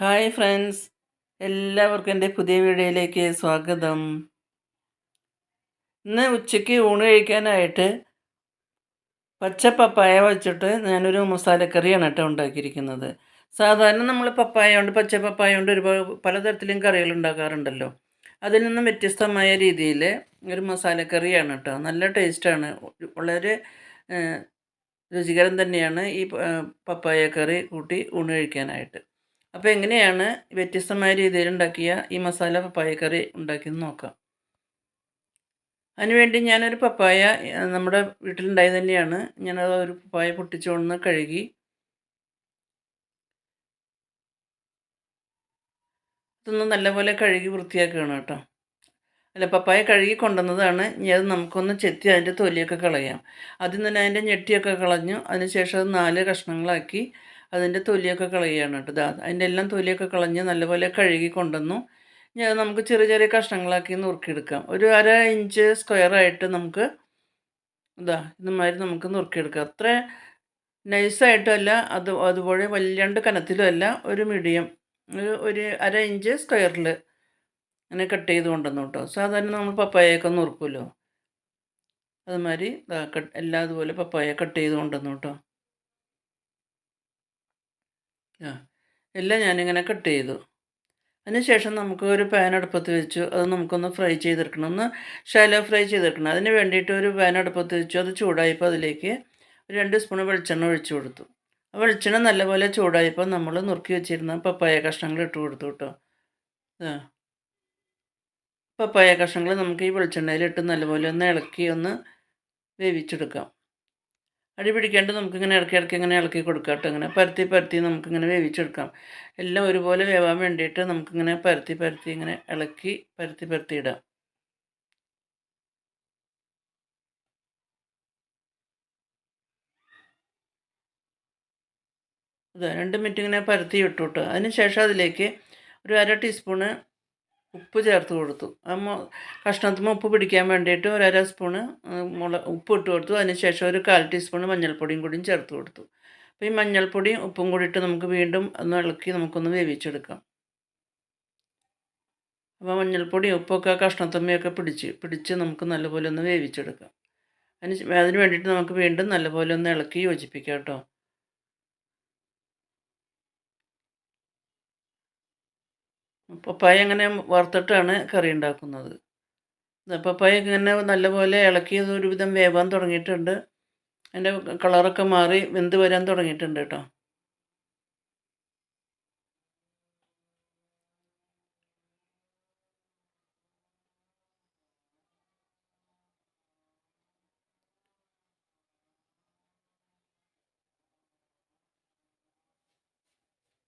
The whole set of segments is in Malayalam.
Hi friends. എല്ലാവർക്കും എന്റെ പുതിയ വീഡിയോയിലേക്ക് സ്വാഗതം. ഇന്ന് ഉച്ചയ്ക്ക് ഊണ് കഴിക്കാനായിട്ട് പച്ച പപ്പായ വെച്ചിട്ട് ഞാനൊരു മസാലക്കറിയാണ് കേട്ടോ ഉണ്ടാക്കിയിരിക്കുന്നത്. സാധാരണ നമ്മൾ പപ്പായ കൊണ്ട് പച്ച പപ്പായ കൊണ്ട് ഒരുപാട് പലതരത്തിലും കറികൾ ഉണ്ടാക്കാറുണ്ടല്ലോ. അതിൽ നിന്നും വ്യത്യസ്തമായ രീതിയിൽ ഒരു മസാലക്കറിയാണ് കേട്ടോ. നല്ല ടേസ്റ്റാണ്. വളരെ രുചികരം തന്നെയാണ് ഈ പപ്പായ കറി കൂട്ടി ഊണ് കഴിക്കാനായിട്ട്. അപ്പോൾ എങ്ങനെയാണ് വ്യത്യസ്തമായ രീതിയിൽ ഉണ്ടാക്കിയ ഈ മസാല പപ്പായക്കറി കറി ഉണ്ടാക്കിയെന്ന് നോക്കാം. അതിനുവേണ്ടി ഞാനൊരു പപ്പായ നമ്മുടെ വീട്ടിലുണ്ടായത് തന്നെയാണ്. ഞാനത് ഒരു പപ്പായ പൊട്ടിച്ചുകൊണ്ട് കഴുകി. ഇതൊന്ന് നല്ലപോലെ കഴുകി വൃത്തിയാക്കുകയാണ് കേട്ടോ. അല്ല പപ്പായ കഴുകി കൊണ്ടുവന്നതാണ്. ഇനി അത് നമുക്കൊന്ന് ചെത്തി അതിന്റെ തൊലിയൊക്കെ കളയാം. ആദ്യം തന്നെ അതിന്റെ ഞെട്ടിയൊക്കെ കളഞ്ഞു. അതിനുശേഷം അത് നാല് കഷ്ണങ്ങളാക്കി അതിന്റെ തൊലിയൊക്കെ കളയുകയാണ് കേട്ടോ. ഇതാ അതിന്റെ എല്ലാം തൊലിയൊക്കെ കളഞ്ഞ് നല്ലപോലെ കഴുകി കൊണ്ടുവന്നു. ഞാൻ നമുക്ക് ചെറിയ ചെറിയ കഷ്ണങ്ങളാക്കി നുറുക്കിയെടുക്കാം. ഒരു അര ഇഞ്ച് സ്ക്വയറായിട്ട് നമുക്ക് ഇതാ ഇതുമാതിരി നമുക്ക് നുറുക്കിയെടുക്കാം. അത്ര നൈസായിട്ടല്ല അത് അതുപോലെ വല്ലാണ്ട് കനത്തിലുമല്ല ഒരു മീഡിയം ഒരു ഒരു അര ഇഞ്ച് സ്ക്വയറിൽ അങ്ങനെ കട്ട് ചെയ്ത് കൊണ്ടുവന്നു കേട്ടോ. സാധാരണ നമ്മൾ പപ്പായയൊക്കെ നുറുക്കുമല്ലോ. അതുമാതിരി എല്ലാം അതുപോലെ പപ്പായ കട്ട് ചെയ്ത് കൊണ്ടുവന്നു കേട്ടോ. എല്ലാം ഞാനിങ്ങനെ കട്ട് ചെയ്തു. അതിനുശേഷം നമുക്ക് ഒരു പാൻ അടുപ്പത്ത് വെച്ചു. അത് നമുക്കൊന്ന് ഫ്രൈ ചെയ്തെടുക്കണം. ഒന്ന് ഷാലോ ഫ്രൈ ചെയ്തെടുക്കണം. അതിന് വേണ്ടിയിട്ട് ഒരു പാൻ അടുപ്പത്ത് വെച്ചു. അത് ചൂടായപ്പോൾ അതിലേക്ക് രണ്ട് സ്പൂൺ വെളിച്ചെണ്ണ ഒഴിച്ചു കൊടുത്തു. ആ വെളിച്ചെണ്ണ നല്ലപോലെ ചൂടായപ്പോൾ നമ്മൾ നുറുക്കി വെച്ചിരുന്ന പപ്പായ കഷ്ണങ്ങൾ ഇട്ട് കൊടുത്തു കേട്ടോ. പപ്പായ കഷ്ണങ്ങൾ നമുക്ക് ഈ വെളിച്ചെണ്ണയിലിട്ട് നല്ലപോലെ ഒന്ന് ഇളക്കി ഒന്ന് വേവിച്ചെടുക്കാം. അടി പിടിക്കാണ്ട് നമുക്കിങ്ങനെ ഇടയ്ക്ക് ഇടയ്ക്ക് ഇങ്ങനെ ഇളക്കി കൊടുക്കാം കേട്ടോ. ഇങ്ങനെ പരത്തി പരത്തി നമുക്കിങ്ങനെ വേവിച്ചെടുക്കാം. എല്ലാം ഒരുപോലെ വേവാൻ വേണ്ടിയിട്ട് നമുക്കിങ്ങനെ പരത്തി പരത്തി ഇങ്ങനെ ഇളക്കി പരത്തി പരത്തി ഇടാം. ഇത് രണ്ട് മിനിറ്റ് ഇങ്ങനെ പരത്തി ഇട്ടു കേട്ടോ. അതിന് ശേഷം അതിലേക്ക് ഒരു അര ടീസ്പൂണ് ഉപ്പ് ചേർത്ത് കൊടുത്തു. അമ്മ കഷ്ണത്തിന് ഉപ്പ് പിടിക്കാൻ വേണ്ടിയിട്ട് ഒരര സ്പൂണ് മുള ഉപ്പ് ഇട്ട് കൊടുത്തു. അതിന് ശേഷം ഒരു കാൽ ടീസ്പൂണ് മഞ്ഞൾപ്പൊടിയും കൂടിയും ചേർത്ത് കൊടുത്തു. അപ്പോൾ ഈ മഞ്ഞൾപ്പൊടിയും ഉപ്പും കൂടി ഇട്ട് നമുക്ക് വീണ്ടും ഒന്ന് ഇളക്കി നമുക്കൊന്ന് വേവിച്ചെടുക്കാം. അപ്പോൾ മഞ്ഞൾപ്പൊടിയും ഉപ്പൊക്കെ കഷ്ണത്തമ്മയൊക്കെ പിടിച്ച് പിടിച്ച് നമുക്ക് നല്ലപോലെ ഒന്ന് വേവിച്ചെടുക്കാം. അതിന് അതിന് വേണ്ടിയിട്ട് നമുക്ക് വീണ്ടും നല്ലപോലെ ഒന്ന് ഇളക്കി യോജിപ്പിക്കാം കേട്ടോ. പപ്പായ അങ്ങനെ വറുത്തിട്ടാണ് കറി ഉണ്ടാക്കുന്നത്. പപ്പായ ഇങ്ങനെ നല്ലപോലെ ഇളക്കിയത് ഒരുവിധം വേവാൻ തുടങ്ങിയിട്ടുണ്ട്. അതിന്റെ കളറൊക്കെ മാറി വെന്ത് വരാൻ തുടങ്ങിയിട്ടുണ്ട് കേട്ടോ.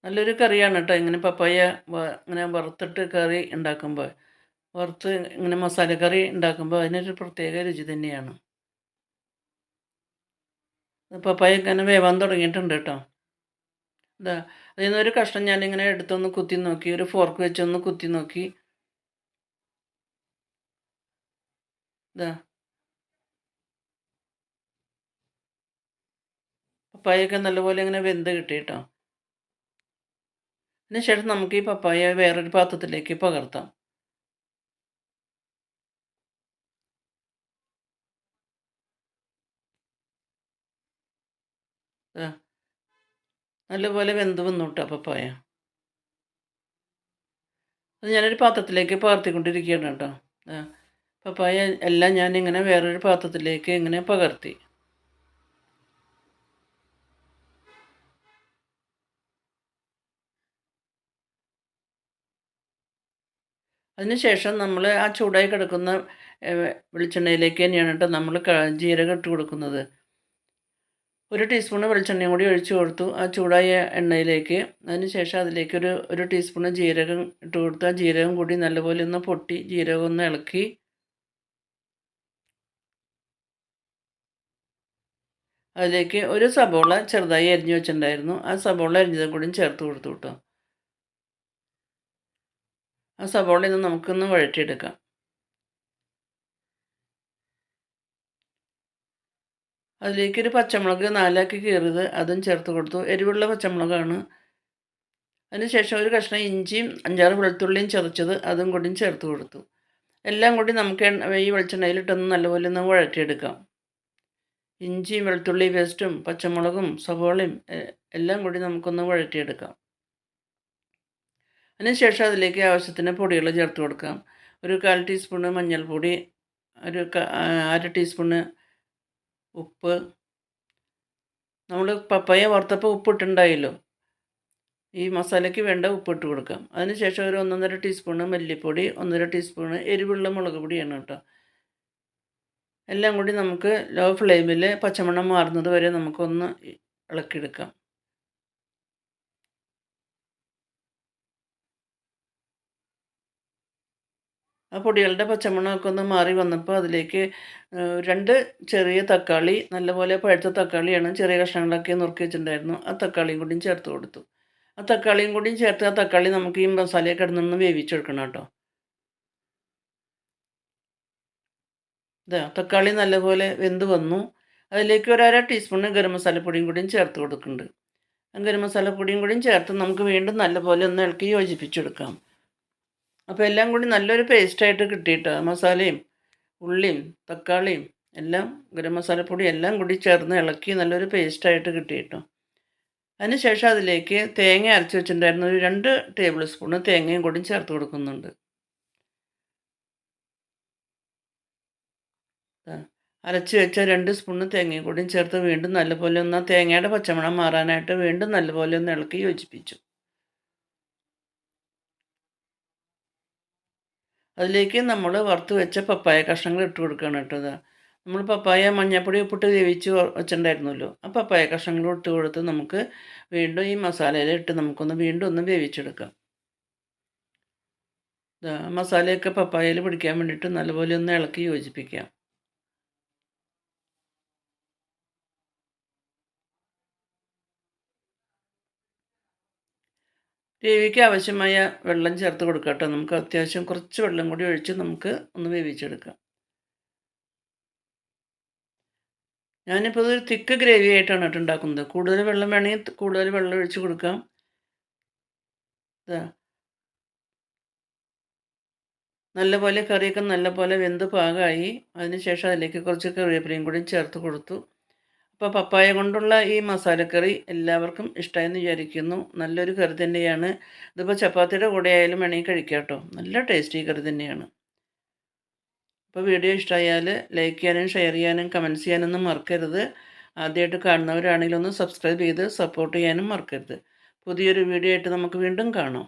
നല്ലൊരു കറിയാണ് കേട്ടോ ഇങ്ങനെ പപ്പായ ഇങ്ങനെ വറുത്തിട്ട് കറി ഉണ്ടാക്കുമ്പോൾ വറുത്ത് ഇങ്ങനെ മസാലക്കറി ഉണ്ടാക്കുമ്പോൾ അതിനൊരു പ്രത്യേക രുചി തന്നെയാണ്. പപ്പായ ഇങ്ങനെ വേവാൻ തുടങ്ങിയിട്ടുണ്ട് കേട്ടോ ഇതാ അതിൽ നിന്ന് ഒരു കഷ്ണം ഞാനിങ്ങനെ എടുത്തൊന്ന് കുത്തി നോക്കി ഒരു ഫോർക്ക് വെച്ചൊന്ന് കുത്തി നോക്കി. പപ്പായൊക്കെ നല്ലപോലെ ഇങ്ങനെ വെന്ത് കിട്ടി കേട്ടോ അതിന് ശേഷം നമുക്ക് ഈ പപ്പായ വേറൊരു പാത്രത്തിലേക്ക് പകർത്താം. നല്ലപോലെ വെന്ത് വന്നോട്ടെ പപ്പായ. അത് ഞാനൊരു പാത്രത്തിലേക്ക് പകർത്തിക്കൊണ്ടിരിക്കുകയാണ് കേട്ടോ. പപ്പായ എല്ലാം ഞാനിങ്ങനെ വേറൊരു പാത്രത്തിലേക്ക് ഇങ്ങനെ പകർത്തി. അതിനുശേഷം നമ്മൾ ആ ചൂടായി കിടക്കുന്ന വെളിച്ചെണ്ണയിലേക്ക് തന്നെയാണ് കേട്ടോ നമ്മൾ ജീരകം ഇട്ട് കൊടുക്കുന്നത്. ഒരു ടീസ്പൂണ് വെളിച്ചെണ്ണയും കൂടി ഒഴിച്ച് കൊടുത്തു. ആ ചൂടായ എണ്ണയിലേക്ക് അതിനുശേഷം അതിലേക്ക് ഒരു ഒരു ടീസ്പൂണ് ജീരകം ഇട്ട് കൊടുത്തു. ആ ജീരകം കൂടി നല്ലപോലെ ഒന്ന് പൊട്ടി ജീരകം ഒന്ന് ഇളക്കി. അതിലേക്ക് ഒരു സബോള ചെറുതായി അരിഞ്ഞു വെച്ചിട്ടുണ്ടായിരുന്നു. ആ സബോള അരിഞ്ഞതും കൂടി ചേർത്ത് കൊടുത്തു കേട്ടോ. ആ സവോള ഇന്ന് നമുക്കൊന്ന് വഴറ്റിയെടുക്കാം. അതിലേക്കൊരു പച്ചമുളക് നാലാക്കി കീറിയത് അതും ചേർത്ത് കൊടുത്തു. എരിവുള്ള പച്ചമുളകാണ്. അതിനുശേഷം ഒരു കഷ്ണം ഇഞ്ചിയും അഞ്ചാറ് വെളുത്തുള്ളിയും ചതച്ചത് അതും കൂടിയും ചേർത്ത് കൊടുത്തു. എല്ലാം കൂടി നമുക്ക് ഈ വെളിച്ചെണ്ണയിലിട്ടൊന്ന് നല്ലപോലെ ഒന്ന് വഴറ്റിയെടുക്കാം. ഇഞ്ചിയും വെളുത്തുള്ളി പേസ്റ്റും പച്ചമുളകും സവോളയും എല്ലാം കൂടി നമുക്കൊന്ന് വഴറ്റിയെടുക്കാം. അതിനുശേഷം അതിലേക്ക് ആവശ്യത്തിന് പൊടികൾ ചേർത്ത് കൊടുക്കാം. ഒരു കാൽ ടീസ്പൂണ് മഞ്ഞൾപ്പൊടി ഒരു അര ടീസ്പൂണ് ഉപ്പ്. നമ്മൾ പപ്പായ വറുത്തപ്പോൾ ഉപ്പിട്ടുണ്ടായല്ലോ. ഈ മസാലയ്ക്ക് വേണ്ട ഉപ്പിട്ട് കൊടുക്കാം. അതിനുശേഷം ഒരു ഒന്നൊന്നര ടീസ്പൂണ് മല്ലിപ്പൊടി ഒന്നര ടീസ്പൂണ് എരിവുള്ള മുളക് പൊടിയാണ് കേട്ടോ. എല്ലാം കൂടി നമുക്ക് ലോ ഫ്ലെയിമിൽ പച്ചമണം മാറുന്നത് വരെ നമുക്കൊന്ന് ഇളക്കിയെടുക്കാം. ആ പൊടികളുടെ പച്ചമണമൊക്കെ ഒന്ന് മാറി വന്നപ്പോൾ അതിലേക്ക് രണ്ട് ചെറിയ തക്കാളി നല്ലപോലെ പഴുത്ത തക്കാളിയാണ് ചെറിയ കഷ്ണങ്ങളൊക്കെ നുറുക്കി വെച്ചിട്ടുണ്ടായിരുന്നു. ആ തക്കാളിയും കൂടിയും ചേർത്ത് കൊടുത്തു. ആ തക്കാളിയും കൂടിയും ചേർത്ത് ആ തക്കാളി നമുക്ക് ഈ മസാലയൊക്കെ കിടന്നൊന്ന് വേവിച്ചെടുക്കണം കേട്ടോ. ഇതാ തക്കാളി നല്ലപോലെ വെന്ത് വന്നു. അതിലേക്ക് ഒരു അര ടീസ്പൂൺ ഗരം മസാലപ്പൊടിയും കൂടിയും ചേർത്ത് കൊടുക്കുന്നുണ്ട്. ഗരം മസാലപ്പൊടിയും കൂടിയും ചേർത്ത് നമുക്ക് വീണ്ടും നല്ലപോലെ ഒന്ന് ഇളക്കി യോജിപ്പിച്ചെടുക്കാം അപ്പോൾ എല്ലാം കൂടി നല്ലൊരു പേസ്റ്റായിട്ട് കിട്ടിയിട്ട് മസാലയും ഉള്ളിയും തക്കാളിയും എല്ലാം ഗരം മസാലപ്പൊടി എല്ലാം കൂടി ചേർന്ന് ഇളക്കി നല്ലൊരു പേസ്റ്റായിട്ട് കിട്ടിയിട്ടോ. അതിനുശേഷം അതിലേക്ക് തേങ്ങ അരച്ച് വെച്ചിട്ടുണ്ടായിരുന്ന. ഒരു രണ്ട് ടേബിൾ സ്പൂണ് തേങ്ങയും കൂടി ചേർത്ത് കൊടുക്കുന്നുണ്ട്. അരച്ച് വെച്ച രണ്ട് സ്പൂണ് തേങ്ങയും കൂടി ചേർത്ത് വീണ്ടും നല്ലപോലെ ഒന്ന് തേങ്ങയുടെ പച്ചമണം മാറാനായിട്ട് വീണ്ടും നല്ലപോലെ ഒന്ന് ഇളക്കി യോജിപ്പിച്ചു. അതിലേക്ക് നമ്മൾ വറുത്ത് വെച്ച പപ്പായ കഷ്ണങ്ങൾ ഇട്ട് കൊടുക്കുകയാണ് കേട്ടത് നമ്മൾ പപ്പായ മഞ്ഞപ്പൊടി ഉപ്പിട്ട് വേവിച്ച് വെച്ചിട്ടുണ്ടായിരുന്നല്ലോ. ആ പപ്പായ കഷ്ണങ്ങൾ ഇട്ട് കൊടുത്ത് നമുക്ക് വീണ്ടും ഈ മസാലയിൽ ഇട്ട് നമുക്കൊന്ന് വീണ്ടും ഒന്ന് വേവിച്ചെടുക്കാം. മസാലയൊക്കെ പപ്പായയിൽ പിടിക്കാൻ വേണ്ടിയിട്ട് നല്ലപോലെ ഒന്ന് ഇളക്കി യോജിപ്പിക്കാം. ഗ്രേവിക്ക് ആവശ്യമായ വെള്ളം ചേർത്ത് കൊടുക്കട്ടെ. നമുക്ക് അത്യാവശ്യം കുറച്ച് വെള്ളം കൂടി ഒഴിച്ച് നമുക്ക് ഒന്ന് വേവിച്ചെടുക്കാം. ഞാനിപ്പോൾ ഒരു തിക്ക് ഗ്രേവി ആയിട്ടാണ് കേട്ടോ ഉണ്ടാക്കുന്നത്. കൂടുതൽ വെള്ളം വേണമെങ്കിൽ കൂടുതൽ വെള്ളം ഒഴിച്ച് കൊടുക്കാം. നല്ലപോലെ കറിയൊക്കെ നല്ലപോലെ വെന്ത് പാകമായി അതിനുശേഷം അതിലേക്ക് കുറച്ച് കറിവേപ്പിലയും കൂടി ചേർത്ത് കൊടുത്തു. അപ്പോൾ പപ്പായ കൊണ്ടുള്ള ഈ മസാലക്കറി എല്ലാവർക്കും ഇഷ്ടമായെന്ന് വിചാരിക്കുന്നു. നല്ലൊരു കറി തന്നെയാണ്. ഇതിപ്പോൾ ചപ്പാത്തിയുടെ കൂടെ ആയാലും വേണമെങ്കിൽ കഴിക്കാം കേട്ടോ നല്ല ടേസ്റ്റി കറി തന്നെയാണ്. അപ്പോൾ വീഡിയോ ഇഷ്ടമായാൽ ലൈക്ക് ചെയ്യാനും ഷെയർ ചെയ്യാനും കമന്റ്സ് ചെയ്യാനൊന്നും മറക്കരുത്. ആദ്യമായിട്ട് കാണുന്നവരാണെങ്കിൽ ഒന്ന് സബ്സ്ക്രൈബ് ചെയ്ത് സപ്പോർട്ട് ചെയ്യാനും മറക്കരുത്. പുതിയൊരു വീഡിയോ ആയിട്ട് നമുക്ക് വീണ്ടും കാണാം.